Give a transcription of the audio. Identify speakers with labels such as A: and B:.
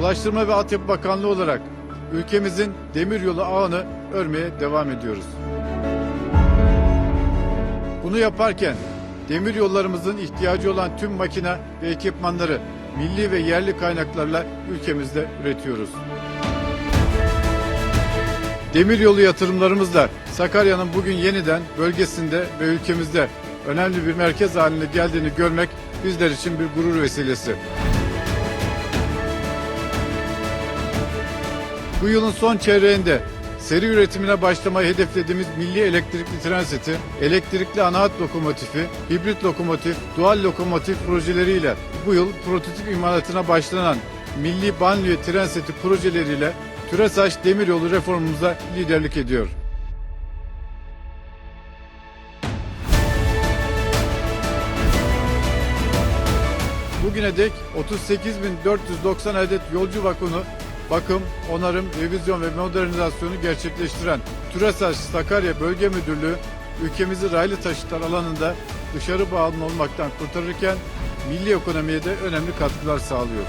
A: Ulaştırma ve Altyapı Bakanlığı olarak ülkemizin demiryolu ağını örmeye devam ediyoruz. Bunu yaparken demir yollarımızın ihtiyacı olan tüm makine ve ekipmanları milli ve yerli kaynaklarla ülkemizde üretiyoruz. Demiryolu yatırımlarımızla Sakarya'nın bugün yeniden bölgesinde ve ülkemizde önemli bir merkez haline geldiğini görmek bizler için bir gurur vesilesi. Bu yılın son çeyreğinde seri üretimine başlamayı hedeflediğimiz milli elektrikli tren seti, elektrikli ana hat lokomotifi, hibrit lokomotif, dual lokomotif projeleriyle bu yıl prototip imalatına başlanan milli banliyö tren seti projeleriyle TÜRESAŞ demiryolu reformumuza liderlik ediyor. Bugüne dek 38.490 adet yolcu vagonu bakım, onarım, revizyon ve modernizasyonu gerçekleştiren TÜRESAŞ Sakarya Bölge Müdürlüğü ülkemizi raylı taşıtlar alanında dışarı bağımlı olmaktan kurtarırken milli ekonomiye de önemli katkılar sağlıyor.